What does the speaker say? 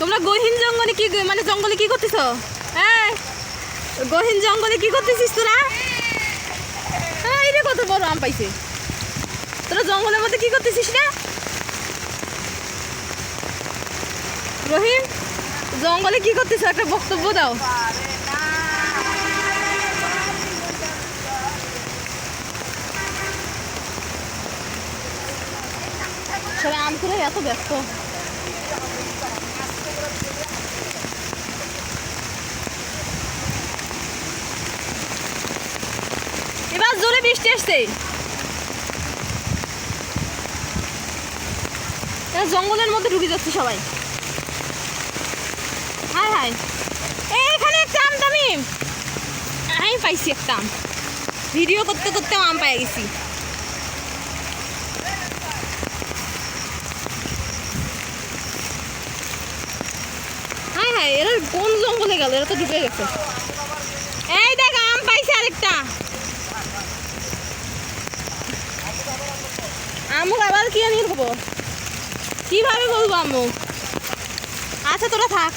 তোমরা গহীন জঙ্গলে কি মানে জঙ্গলে কি করতেছ? হ্যাঁ গহীন জঙ্গলে কি করতেছিস তোরা? হ্যাঁ এই কত বড় আম পাইছে। তোরা জঙ্গলের মধ্যে কি করতেছিস না রহিম, জঙ্গলে কি করতেছ? একটা বক্তব্য দাও। সবাই আম করে এত ব্যস্ত। এবার জোরে বৃষ্টি আসছে। জঙ্গলের মধ্যে ঢুকে যাচ্ছে সবাই। Hi hi. এই এখানে একটা আম দামি। আমি পাইছি একটা আম। ভিডিও করতে করতে আম পাই গেছি। হাই হাই, এরা কোন জঙ্গলে গেল? এরা তো ঢুকে গেছে। এই দেখ, আম পাইছে আরেকটা। আমুক আবার কি নিয়ে দেবো কীভাবে বলব আমুক আচ্ছা তোরা থাক।